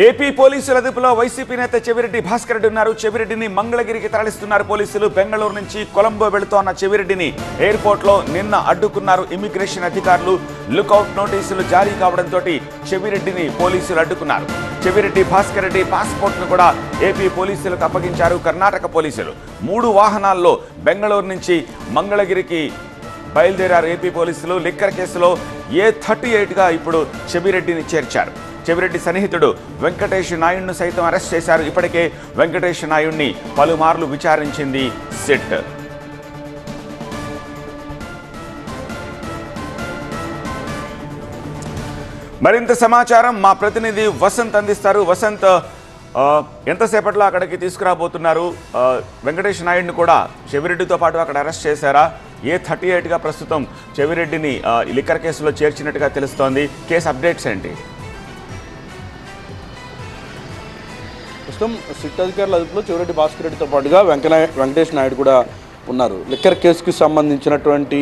AP పోలీసుల అదుపులో YCP నేత చెవిరెడ్డి భాస్కర్ రెడ్డి ఉన్నారు. చెవిరెడ్డిని మంగళగిరికి తరలిస్తున్నారు పోలీసులు. బెంగళూరు నుంచి కొలంబో వెళుతోన్న చెవిరెడ్డిని ఎయిర్పోర్ట్లో నిన్న అడ్డుకున్నారు ఇమిగ్రేషన్ అధికారులు. లుకౌట్ నోటీసులు జారీ కావడంతో చెవిరెడ్డిని పోలీసులు అడ్డుకున్నారు. చెవిరెడ్డి భాస్కర్ రెడ్డి పాస్పోర్ట్ను కూడా ఏపీ పోలీసులకు అప్పగించారు. కర్ణాటక పోలీసులు మూడు వాహనాల్లో బెంగళూరు నుంచి మంగళగిరికి బయలుదేరారు. ఏపీ పోలీసులు లిక్కర్ కేసులో ఏ థర్టీ ఎయిట్గా ఇప్పుడు చెవిరెడ్డిని చేర్చారు. చెవిరెడ్డి సన్నిహితుడు వెంకటేష్ నాయుడును సైతం అరెస్ట్ చేశారు. ఇప్పటికే వెంకటేష్ నాయుడిని పలుమార్లు విచారించింది సిట్. మరింత సమాచారం మా ప్రతినిధి వసంత్ అందిస్తారు. వసంత్ ఎంతసేపట్లో అక్కడికి తీసుకురాబోతున్నారు? వెంకటేష్ నాయుడిని కూడా చెవిరెడ్డితో పాటు అక్కడ అరెస్ట్ చేశారా? ఏ థర్టీ ఎయిట్గా ప్రస్తుతం చెవిరెడ్డిని లిక్కర్ కేసులో చేర్చినట్టుగా తెలుస్తోంది. కేసు అప్డేట్స్ ఏంటి? ప్రస్తుతం సిట్ అధికారుల అదుపులో చివరెడ్డి భాస్కర్ రెడ్డితో పాటుగా వెంకనాయ వెంకటేష్ నాయుడు కూడా ఉన్నారు. లిక్కర్ కేసుకి సంబంధించినటువంటి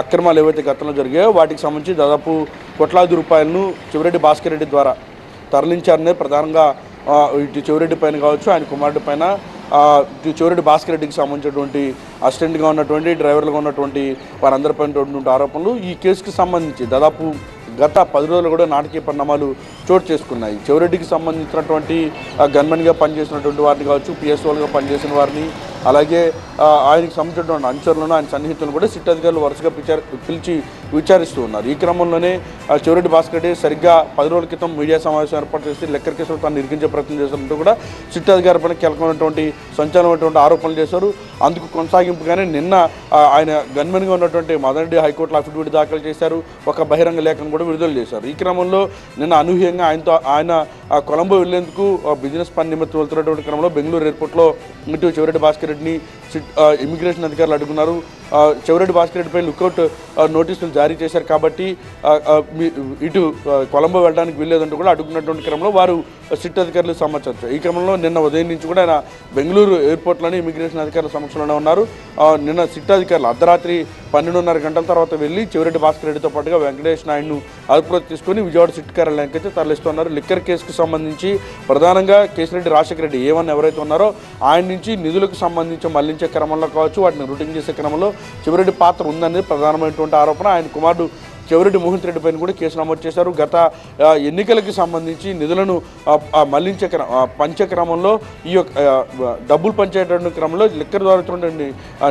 అక్రమాలు ఏవైతే గతంలో జరిగాయో వాటికి సంబంధించి దాదాపు కోట్లాది రూపాయలను చివరెడ్డి భాస్కర్ రెడ్డి ద్వారా తరలించారనే ప్రధానంగా ఇటు చివరెడ్డి పైన కావచ్చు ఆయన కుమారుడి పైన ఇటు చివరెడ్డి భాస్కర్ రెడ్డికి సంబంధించినటువంటి అసిస్టెంట్గా ఉన్నటువంటి డ్రైవర్లుగా ఉన్నటువంటి వారందరిపైన ఆరోపణలు ఈ కేసుకి సంబంధించి దాదాపు గత పది రోజులు కూడా నాటకీయ పరిణామాలు చోటు చేసుకున్నాయి. చివరెడ్డికి సంబంధించినటువంటి గన్మెన్గా పనిచేసినటువంటి వారిని కావచ్చు పిఎస్ఓలుగా పనిచేసిన వారిని అలాగే ఆయనకు ఆయనకి సంబంధించినటువంటి అనుచరులను ఆయన సన్నిహితులను కూడా సిట్ అధికారులు వరుసగా పిలిచి విచారిస్తూ ఉన్నారు. ఈ క్రమంలోనే ఆ, చెవిరెడ్డి భాస్కర్ రెడ్డి సరిగ్గా పది రోజుల క్రితం మీడియా సమావేశం ఏర్పాటు చేసి లెక్కర్ కేసులో తాను ఇరికించే ప్రయత్నం చేసినట్టు కూడా సిట్ అధికారి పైన కీలకమైనటువంటి సంచలనమైనటువంటి ఆరోపణలు చేశారు. అందుకు కొనసాగింపుగానే నిన్న ఆయన గన్మెన్గా ఉన్నటువంటి మదనరెడ్డి హైకోర్టులో అఫిడవిట్ దాఖలు చేశారు. ఒక బహిరంగ లేఖను కూడా విడుదల చేశారు. ఈ క్రమంలో నిన్న అనూహ్యంగా ఆయనతో ఆయన కొలంబో వెళ్ళేందుకు ఆ, బిజినెస్ పని నిమిత్తం వెళ్తున్నటువంటి క్రమంలో బెంగళూరు ఎయిర్పోర్ట్లో ఇటు చెవిరెడ్డి భాస్కర్ రెడ్డిని ఇమిగ్రేషన్ అధికారులు అడుగున్నారు. చెవిరెడ్డి భాస్కర్ రెడ్డిపై లుకౌట్ నోటీసులు జారీ చేశారు కాబట్టి ఇటు కొలంబో వెళ్ళడానికి వీల్లేదంటూ కూడా అడుగుకున్నటువంటి క్రమంలో వారు సిట్ అధికారులు సమాచారం ఈ క్రమంలో నిన్న ఉదయం నుంచి కూడా ఆయన బెంగళూరు ఎయిర్పోర్ట్లోనే ఇమిగ్రేషన్ అధికారుల సమక్షంలోనే ఉన్నారు. నిన్న సిట్ అధికారులు అర్ధరాత్రి పన్నెండున్నర గంటల తర్వాత వెళ్ళి చివరెడ్డి భాస్కర్ రెడ్డితో పాటుగా వెంకటేష్ నాయుడును అదుపులో తీసుకొని విజయవాడ సిట్ కార్యాలయానికి అయితే తరలిస్తున్నారు. లిక్కర్ కేసుకు సంబంధించి ప్రధానంగా కేసిరెడ్డి రాజశేఖర రెడ్డి ఏమని ఎవరైతే ఉన్నారో ఆయన నుంచి నిధులకు సంబంధించి మళ్ళించే క్రమంలో కావచ్చు వాటిని రూటింగ్ చేసే క్రమంలో చివరెడ్డి పాత్ర ఉందనేది ప్రధానమైనటువంటి ఆరోపణ. ఆయన కుమారుడు చెవిరెడ్డి మోహన్ రెడ్డి పైన కూడా కేసు నమోదు చేశారు. గత ఎన్నికలకు ఎన్నికలకి సంబంధించి నిధులను మళ్ళించే క్ర- పంచే క్రమంలో ఈ యొక్క డబ్బులు పంచేటువంటి క్రమంలో లిక్కర్ ద్వారా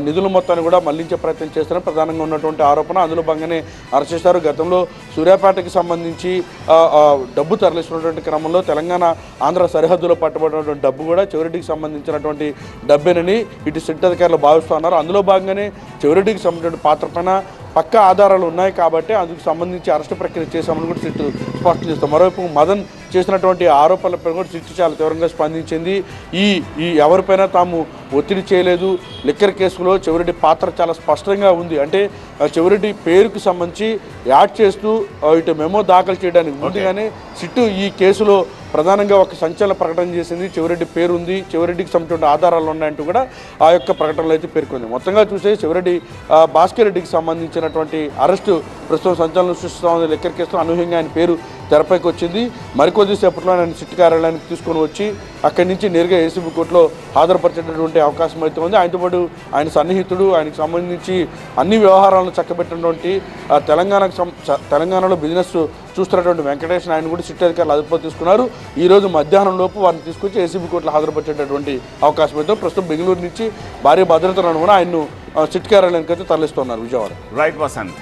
నిధుల మొత్తాన్ని కూడా మళ్ళించే ప్రయత్నం చేస్తారని ప్రధానంగా ఉన్నటువంటి ఆరోపణ. అందులో భాగంగానే అరెస్ట్ చేశారు. గతంలో సూర్యాపేటకి సంబంధించి డబ్బు తరలిస్తున్నటువంటి క్రమంలో తెలంగాణ ఆంధ్ర సరిహద్దులో పట్టుబడినటువంటి డబ్బు కూడా చివరెడ్డికి సంబంధించినటువంటి డబ్బేనని ఇటు సిట్ అధికారులు భావిస్తున్నారు. అందులో భాగంగానే చివరెడ్డికి సంబంధించిన పాత్ర పైన పక్క ఆధారాలు ఉన్నాయి కాబట్టి అందుకు సంబంధించి అరెస్ట్ ప్రక్రియ చేశామని కూడా సిట్ స్పష్టం చేస్తాం మరోవైపు మదన్ చేసినటువంటి ఆరోపణలపై కూడా సిట్ చాలా తీవ్రంగా స్పందించింది. ఈ ఈ ఎవరిపైన తాము ఒత్తిడి చేయలేదు. లిక్కర్ కేసులో చెవిరెడ్డి పాత్ర చాలా స్పష్టంగా ఉంది. అంటే చెవిరెడ్డి పేరుకు సంబంధించి యాడ్ చేస్తూ ఇటు మెమో దాఖలు చేయడానికి ముందుగానే సిట్టు ఈ కేసులో ప్రధానంగా ఒక సంచలన ప్రకటన చేసింది. చివరెడ్డి పేరు ఉంది చివరెడ్డికి సంబంధించిన ఆధారాలు ఉన్నాయంటూ కూడా ఆ యొక్క ప్రకటనలో అయితే పేర్కొంది. మొత్తంగా చూస్తే చివరెడ్డి భాస్కర్ రెడ్డికి సంబంధించినటువంటి అరెస్టు ప్రస్తుతం సంచలనం సృష్టిస్తూ లెక్కరికేస్తూ అనూహ్యంగా ఆయన పేరు తెరపైకి వచ్చింది. మరికొద్ది సేపట్లో ఆయన సిట్ కార్యాలయానికి తీసుకొని వచ్చి అక్కడి నుంచి నేరుగా ఏసీబీ కోర్టులో హాజరుపరిచేటటువంటి అవకాశం అయితే ఉంది. ఆయనతో పాటు ఆయన సన్నిహితుడు ఆయనకు సంబంధించి అన్ని వ్యవహారాలను చక్కబెట్టినటువంటి తెలంగాణకు తెలంగాణలో బిజినెస్ చూస్తున్నటువంటి వెంకటేష్ నాయుడు కూడా సిట్ అధికారులు అదుపులో తీసుకున్నారు. ఈ రోజు మధ్యాహ్నం లోపు వారిని తీసుకొచ్చి ఏసీబీ కోర్టులో హాజరుపరిచేటటువంటి అవకాశం అయితే ప్రస్తుతం బెంగళూరు నుంచి భారీ భద్రతను కూడా ఆయన్ను సిట్ కార్యాలయానికి అయితే తరలిస్తున్నారు విజయవాడ. రైట్ వసంత్.